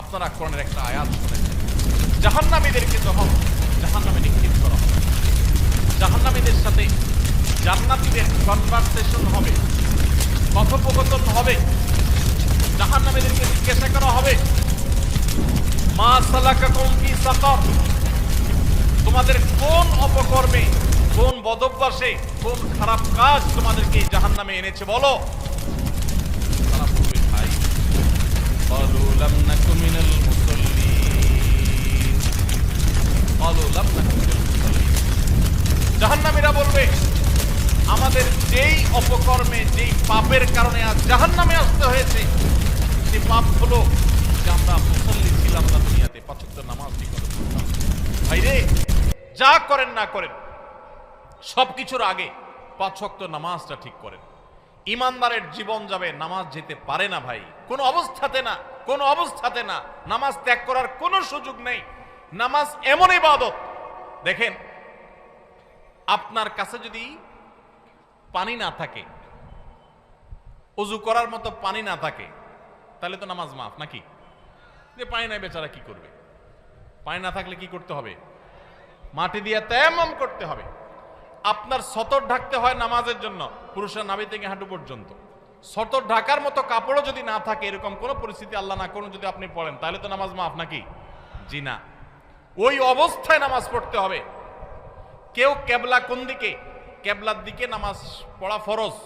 আপনারা কোরআনের একটা আয়াত শুনেছেন। জাহান্নামীদেরকে যখন জাহান্নামে নিক্ষেপ করা হবে, জাহান্নামীদের সাথে জান্নাতীদের কনভারসেশন হবে, কথোপকথন হবে, জাহান্নামীদেরকে জিজ্ঞাসা করা হবে, মা সালাকাকুম ফি সাকার, তোমাদের কোন অপকর্মে, কোন বদভ্যাসে, কোন খারাপ কাজ তোমাদেরকে জাহান্নামে এনেছে বলো? বললাম জাহান্নামীরা বলবে, আমাদের যেই অপকর্মে, যেই পাপের কারণে আজ জাহান্নামে আসতে হয়েছে, সে পাপ হলো যে আমরা মুসল্লি ছিলাম না দুনিয়াতে পাঁচক্য নামাজ ঠিক করতাম ভাই যা করেন না করেন, সব কিছুর আগে পাঁচক্য নামাজটা ঠিক করেন। ইমানদারের জীবন যাবে, নামাজ যেতে পারে না ভাই। কোনো অবস্থাতে না, কোনো অবস্থাতে না। নামাজ ত্যাগ করার কোনো সুযোগ নেই। নামাজ এমন ইবাদত দেখেন, আপনার কাছে যদি পানি না থাকে অজু করার মতো পানি না থাকে, তাহলে তো নামাজ মাফ, নাকি? যে পানি নাই বেচারা কি করবে? পানি না থাকলে কি করতে হবে? মাটি দিয়ে তেমন করতে হবে। আপনার সতর ঢাকতে হয় নামাজের জন্য, পুরুষের নাভি থেকে হাঁটু পর্যন্ত। সতর ঢাকার মতো কাপড়ও যদি না থাকে, এরকম কোনো পরিস্থিতি আল্লাহ না করুন যদি আপনি পড়েন, তাহলে তো নামাজ মাফ, নাকি? জি না। ওই অবস্থায় নামাজ পড়তে হবে। কেউ কেবলা কোন দিকে? কেবলার দিকে নামাজ পড়া ফরজ।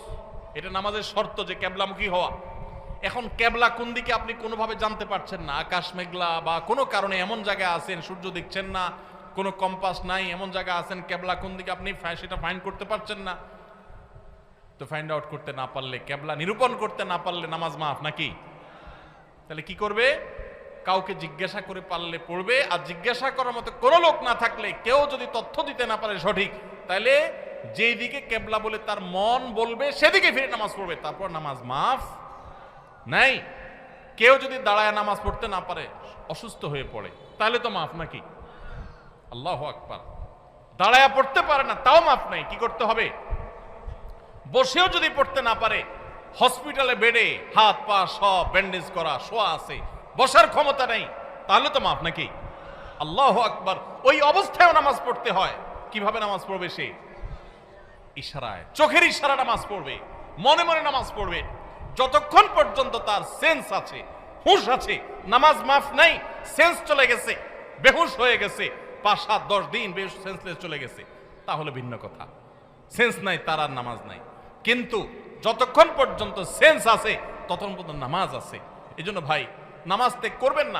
এটা নামাজের শর্ত যে কেবলামুখী হওয়া। এখন কেবলা কোন দিকে আপনি কোনোভাবে জানতে পারছেন না। আকাশ মেঘলা বা কোনো কারণে এমন জায়গায় আছেন, সূর্য দেখছেন না, কোনো কম্পাস নাই, এমন জায়গায় আছেন, কেবলা কোন দিকে আপনি সেটা ফাইন্ড করতে পারছেন না। তো ফাইন্ড আউট করতে না পারলে, কেবলা নিরূপণ করতে না পারলে নামাজ মাফ নাকি? তাহলে কি করবে? কাউকে জিজ্ঞাসা করে পারলে পড়বে, আর জিজ্ঞাসা করার মতো কোনো লোক না থাকলে কেউ যদি তথ্য দিতে না পারে সঠিক, তাহলে যেই দিকে কেবলা বলে তার মন বলবে, সেদিকে ফিরে নামাজ পড়বে। তারপর নামাজ মাফ নাই। কেউ যদি দাঁড়ায় নামাজ পড়তে না পারে, অসুস্থ হয়ে পড়ে, তাহলে তো মাফ নাকি? আল্লাহ আকবার। দাঁড়ায় পড়তে পারে না, তাও মাফ নাই, কি করতে হবে? বসেও যদি পড়তে না পারে, হসপিটালে বেডে হাত পা সব ব্যান্ডেজ করা, শোয়া আছে বসার ক্ষমতা নেই, তাহলে তো মাফ নাকি? আল্লাহ আকবার। ওই অবস্থায়ও নামাজ পড়তে হয়। কীভাবে নামাজ পড়বে সে? ইশারায়, চোখের ইশারা নামাজ পড়বে, মনে মনে নামাজ পড়বে। যতক্ষণ পর্যন্ত তার সেন্স আছে, হুঁশ আছে, নামাজ মাফ নাই সেন্স চলে গেছে, বেহুশ হয়ে গেছে, পাঁচ সাত দশ দিন বেশ সেন্সলেস চলে গেছে, তাহলে ভিন্ন কথা। সেন্স নাই, তার আর নামাজ নাই। কিন্তু যতক্ষণ পর্যন্ত সেন্স আছে, ততক্ষণ পর্যন্ত নামাজ আছে। এই ভাই নামাজ ত্যাগ করবেন না।